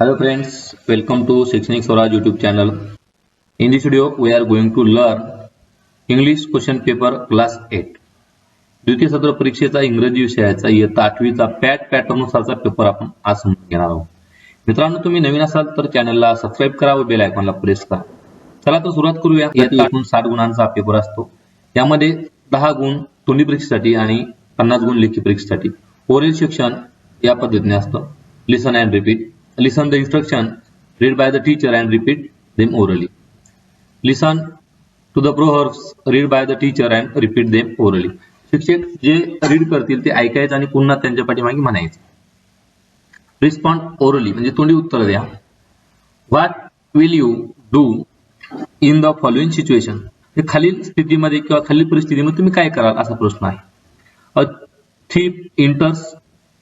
Hello friends, welcome to Shikshnik Swaraj YouTube channel. In this video, we are going to learn English question paper class 8. द्वितीय सत्र परीक्षेचा इंग्रजी विषयाचा इयत्ता आठवीचा पॅट पॅटर्न नुसारचा पेपर आपण आज समजून घेणार आहोत. मित्रांनो तुम्ही नवीन असाल तर चॅनलला सबस्क्राईब करा व बेल आयकॉनला प्रेस करा. चला तर सुरुवात करूया. यात एकूण साठ गुणांचा पेपर असतो. यामध्ये दहा गुण तोंडी परीक्षेसाठी आणि पन्नास गुण लेखी परीक्षेसाठी. ओरल शिक्षण या पद्धतीने असतं. Listen and repeat listen the instruction read by the teacher and repeat them orally. Listen to the proverbs read by the teacher and repeat them orally. शिक्षक जे रीड करतील ते ऐकायचं आणि पुन्हा त्यांच्या पाठीमागे म्हणायचं. रिस्पॉन्ड ओरली म्हणजे तोंडी उत्तर द्या. What will you do in the following situation खालील स्थितीमध्ये किंवा खालील परिस्थितीमध्ये तुम्ही काय कराल असा प्रश्न आहे. A thief enters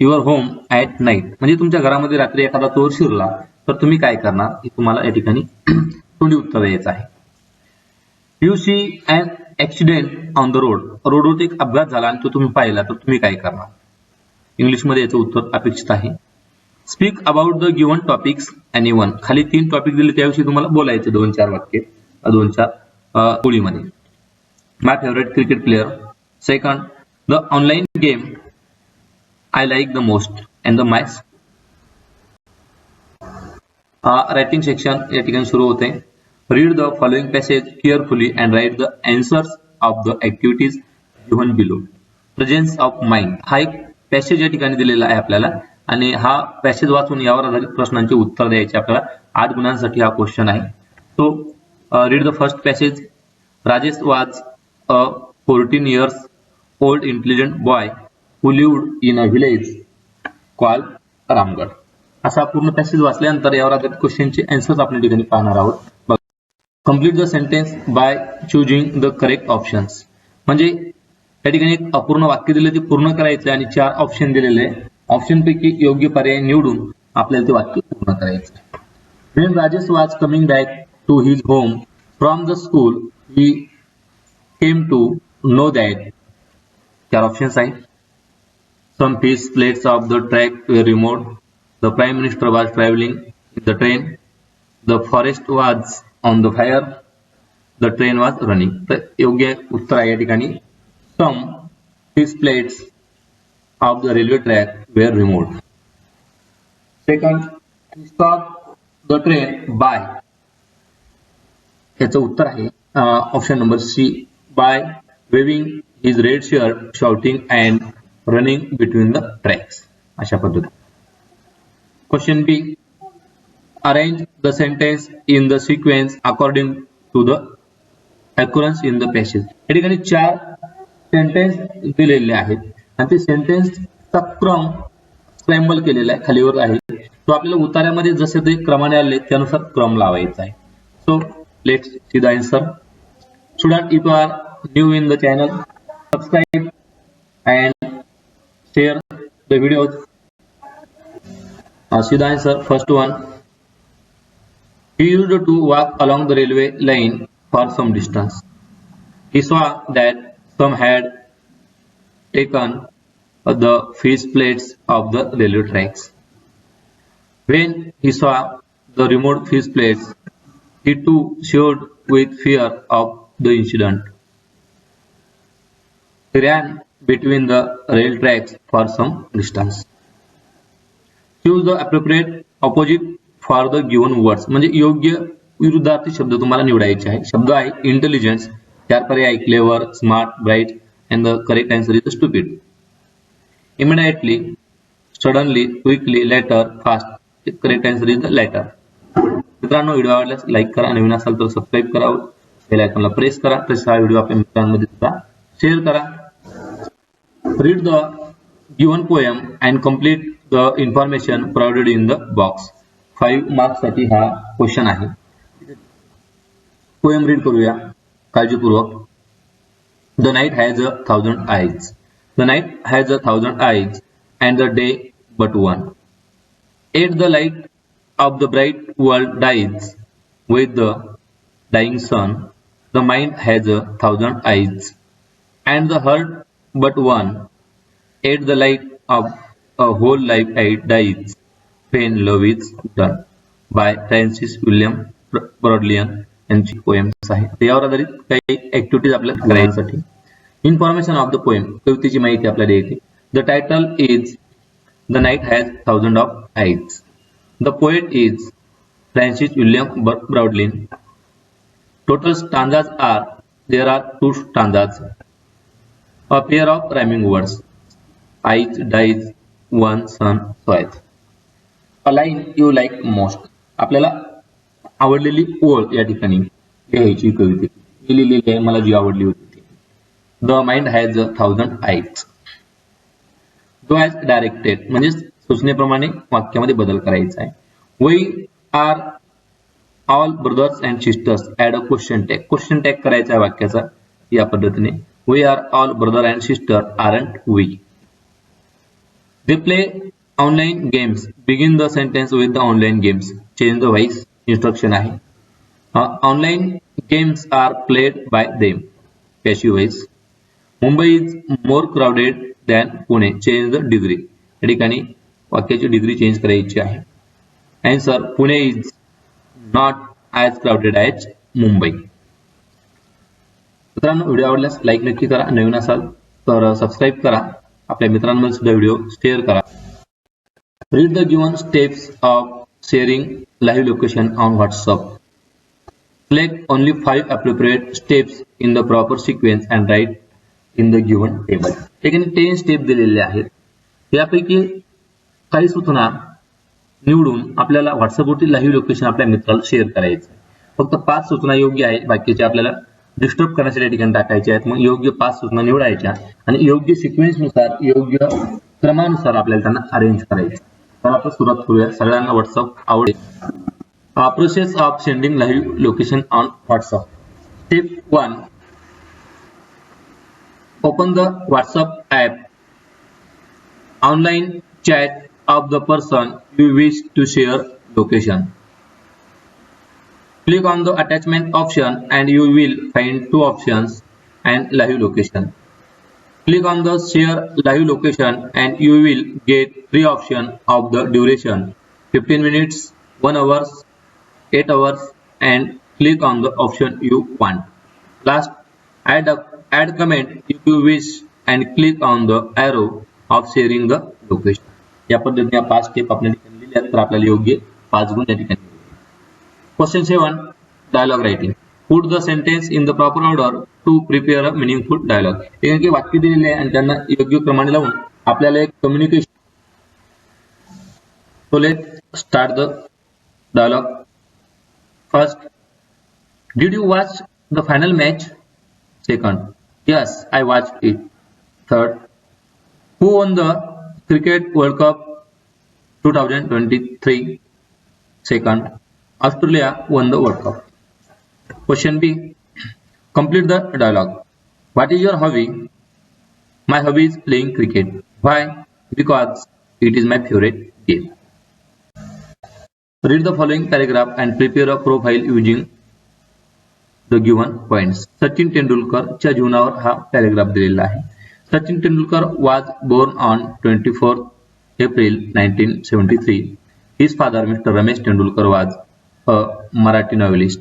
your home at night. म्हणजे तुमच्या घरामध्ये रात्री एखादा चोर शिरला तर तुम्ही काय करणार? हे तुम्हाला या ठिकाणी तोंडी उत्तर द्यायचं आहे. You see an accident on the road road एक अपघात झाला आणि तो तुम्ही पाहिला तर तुम्ही काय करणार? इंग्लिशमध्ये याचं उत्तर अपेक्षित आहे. Speak about the given topics any one खाली तीन टॉपिक दिले त्याविषयी तुम्हाला बोलायचे दोन चार वाक्य दोन चार अ, ओळीमध्ये. My favourite cricket player second the online game I like the most and the match writing section या ठिकाणी सुरू होते read the following passage carefully and write the answers of the activities given below presence of mind हा एक passage या ठिकाणी दिलेला आहे आपल्याला आणि हा पॅसेज वाचून यावर आधारित प्रश्नांचे उत्तर द्यायचे आपल्याला आठ गुणांसाठी हा क्वेश्चन आहे तो read the first passage Rajesh was a fourteen years old intelligent boy who lived in a village called Ramgad असा पूर्ण पॅसेज वाचल्यानंतर यावर आधारित क्वेश्चनचे आन्सर्स आपण ठिकाणी पाहणार आहोत. Complete the sentence by choosing the correct options म्हणजे या ठिकाणी एक अपूर्ण वाक्य दिलं ते पूर्ण करायचं आणि चार ऑप्शन दिलेले ऑप्शन पैकी योग्य पर्याय निवडून आपल्याला ते वाक्य पूर्ण करायचं when Rajesh was coming back to his home from the school he came to know that चार ऑप्शन्स आहेत Some piece plates of the track were removed. The Prime Minister was traveling in the train. The forest was on the fire. The train was running. तर योग्य उत्तर आहे या ठिकाणी सम piece plates of the railway track were removed. Second, he stopped the train by याचं उत्तर आहे option number C by waving his red shirt shouting and running between the tracks अशा पद्धती question B arrange the sentence in the sequence according to the occurrence in the passage या ठिकाणी चार sentence दिलेले आहेत. आणि ते सेंटेन्सचा क्रम स्क्रॅम्बल केलेला आहे खालीवर आहे. तो आपल्याला उतार्यामध्ये जसे ते क्रमाने आले त्यानुसार क्रम लावायचा आहे. So let see the answer student if you are new in the channel subscribe and share the videos. Uh, see the answer. First one. He used to walk along the railway line for some distance. He saw that some had taken the face plates of the railway tracks. When he saw the removed face plates, he too shivered with fear of the incident. He ran between the rail tracks for some distance. Choose the appropriate opposite for the given words. म्हणजे योग्य विरुद्धार्थी शब्द तुम्हाला निवडायचे आहे. शब्द आहे intelligence चार पर्याय clever smart bright and the correct answer is stupid immediately suddenly quickly later fast correct answer is the later मित्रांनो व्हिडिओ आवडल्यास लाईक करा. नवीन असाल तर सबस्क्राईब करा. बेल आयकॉनला प्रेस करा. तसेच हा व्हिडिओ आपल्या मित्रांमध्ये सुद्धा शेअर करा. Read the given poem and complete the information provided in the box. 5 मार्क्ससाठी हा क्वेश्चन आहे. पोएम रीड करूया. काळजीपूर्वक. The night has a thousand eyes the night has a thousand eyes and the day but one yet the light of the bright world dies with the dying sun the mind has a thousand eyes and the heart but one. At the light of a whole life dies. Pen Love is done by Francis William Bourdillon यांची poems आहे. यावर आधारित काही activities आपल्या करायसाठी. Information of the poem कवितेची माहिती आपल्याला येते. The title is the night has thousand of eyes the poet is Francis William Bourdillon total stanzas are there are two stanzas a pair of rhyming words eyes dies one sun twice. A line you like most. आपल्याला आवडलेली ओळ या ठिकाणी लिहायची कविते. मी लिहिलेली आहे मला जी आवडली होती ती. The mind has a thousand eyes do as directed म्हणजे सूचनेप्रमाणे वाक्यामध्ये बदल करायचा आहे. We are all brothers and sisters add a question tag question tag करायचा आहे वाक्याचा या पद्धतीने. We are all brother and sister are and we they play online games begin the sentence with the online games change the voice instruction आहे. Online games are played by them passive voice Mumbai is more crowded than Pune change the degree या ठिकाणी वाक्याची degree change करायची आहे. Answer Pune is not as crowded as Mumbai मित्रांनो video आवडल्यास like नक्की करा. नवीन असाल तर सबस्क्राईब करा. आपल्या मित्रांमध्ये सुद्धा व्हिडिओ शेअर करा. Read the given steps of sharing live location on WhatsApp select only five appropriate steps in the proper sequence and write in the given table ठिकाणी टेन स्टेप दिलेले आहेत. यापैकी काही सूचना निवडून आपल्याला व्हॉट्सअपवरती लाईव्ह लोकेशन आपल्या मित्राला शेअर करायचं फक्त पाच सूचना योग्य आहेत. बाकीचे आपल्याला डिस्टर्ब करण्यासाठी ठिकाणी टाकायचे आहेत. मग योग्य पाच सूचना निवडायच्या आणि योग्य सिक्वेन्सनुसार योग्य क्रमानुसार आपल्याला त्यांना अरेंज करायचे. तर आपण सुरुवात करूया. सगळ्यांना व्हॉट्सअप आवडेल. Process of sending live location on WhatsApp step one open the whatsapp app. Online chat of the person you wish to share location. click on the attachment option and you will find two options and live location click on the share live location and you will get three options of the duration 15 minutes 1 hours 8 hours and click on the option you want last add a add comment if you wish and click on the arrow of sharing the location या पद्धतीने या पाच step आपल्या ठिकाणी लिहिल्या तर आपल्याला योग्य पाच गुण या ठिकाणी question seven dialogue writing put the sentence in the proper order to prepare a meaningful dialogue हे वाक्य दिलेले आहे आणि त्यांना योग्य क्रमाने लावून आपल्याला एक communication So let's start the dialogue. First, did you watch the final match? Second, yes, I watched it. Third, who won the Cricket World Cup 2023? Second, Australia won the World Cup. Question B, complete the dialogue. What is your hobby? My hobby is playing cricket. Why? Because it is my favorite game. Read the following paragraph and prepare a profile using the given points Sachin तेंडुलकरच्या जीवनावर हा paragraph दिलेला आहे Sachin Tendulkar was born on twenty fourth April nineteen seventy three his father mister Ramesh Tendulkar was a Marathi novelist.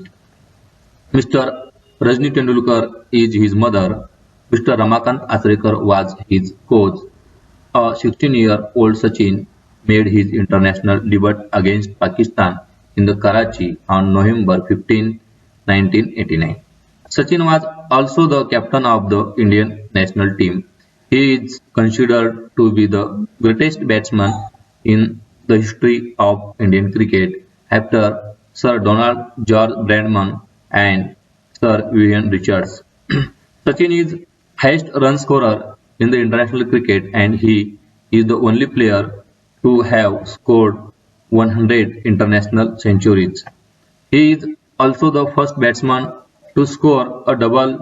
Mr. Rajni Tendulkar is his mother. Mr. Ramakant Asrekar was his coach. A 16-year-old Sachin made his international debut against Pakistan in the Karachi on November 15, 1989. Sachin was also the captain of the Indian national team. He is considered to be the greatest batsman in the history of Indian cricket after Sir Donald George Bradman and Sir Vivian Richards. Sachin is highest run scorer in the international cricket and he is the only player to have scored 100 international centuries. He is also the first batsman to score a double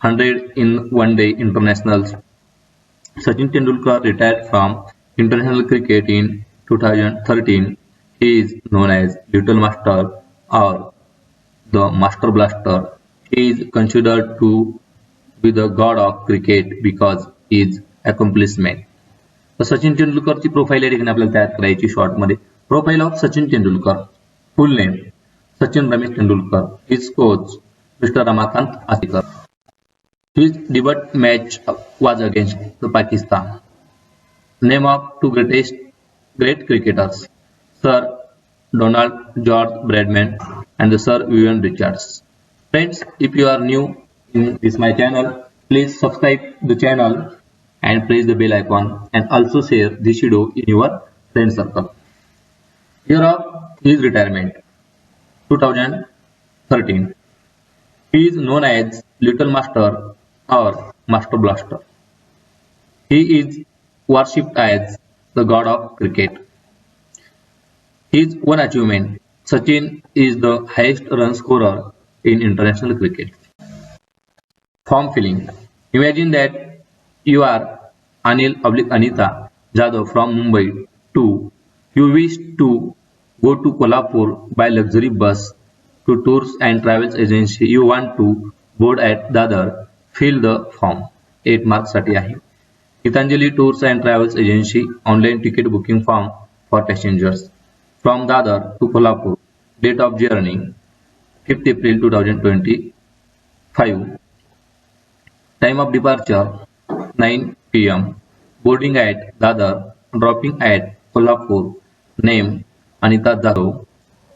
100 in one-day internationals. Sachin Tendulkar retired from international cricket in 2013. He is known as Little Master or the Master Blaster. He is considered to be the god of cricket because his accomplishment. तर सचिन तेंडुलकरची profile या ठिकाणी आपल्याला तयार करायची शॉर्टमध्ये Profile of Sachin Tendulkar. Full name Sachin Ramesh Tendulkar. His coach Mr. Ramakant Asikar. His debut match was against the Pakistan. Name of two greatest great cricketers Sir Donald George Bradman and the Sir Vivian Richards. Friends, if you are new in this my channel, please subscribe the channel and press the bell icon and also share this video in your friend circle. Year of his retirement 2013. He is known as Little Master or Master Blaster. He is worshipped as the god of cricket His one achievement Sachin is the highest run scorer in international cricket. Form filling. Imagine that you are Anil oblique Anita Jadhav from Mumbai to you wish to go to Kolhapur by luxury bus to tours and travels agency you want to board at Dadar fill the form 8 marks साठी आहे Gitanjali Tours and Travels Agency online ticket booking form for passengers From Dadar to Kolhapur date of journey 5th April 2025 time of departure 9 pm boarding at Dadar dropping at Kolhapur name Anita Jadhav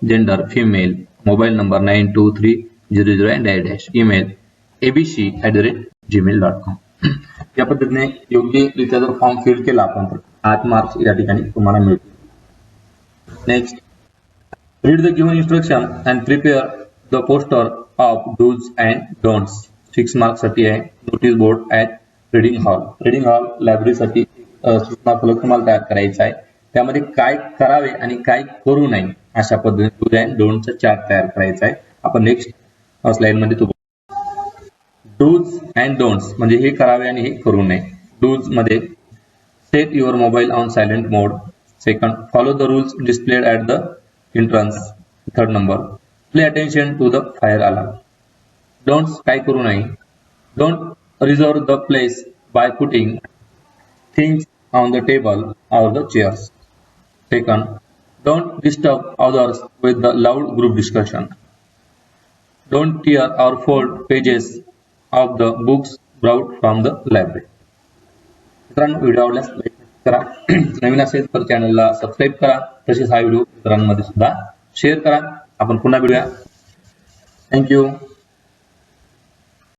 gender female mobile number 92300 and dash email abc at the rate gmail.com या पद्धतीने योग्यरित्या जर form fill केला आपण तर आठ marks या ठिकाणी तुम्हाला मिळतील next read the given instruction and prepare the poster of dos and don'ts. Six मार्कसाठी आहे notice board at reading hall reading hall लायब्ररीसाठी अ, सूचना फलक तुम्हाला तयार करायचा आहे. त्यामध्ये काय करावे आणि काय करू नये अशा पद्धतीने डूज अँड डोंटचा चार्ट तयार करायचा आहे. आपण नेक्स्ट स्लाइडमध्ये तो डूज अँड डोंट्स म्हणजे हे करावे आणि हे करू नये. डूजमध्ये set your mobile on silent mode Second follow the rules displayed at the entrance third number play attention to the fire alarm don'ts काय करू नये don't reserve the place by putting things on the table or the chairs second don't disturb others with the loud group discussion Don't tear or fold pages of the books brought from the library. मित्रांनो video आवडल्यास like करा. नवीन असेल तर चॅनलला subscribe करा. तसेच हा video इतरांमध्ये सुद्धा शेअर करा. आपण पुन्हा भेटूया. थँक्यू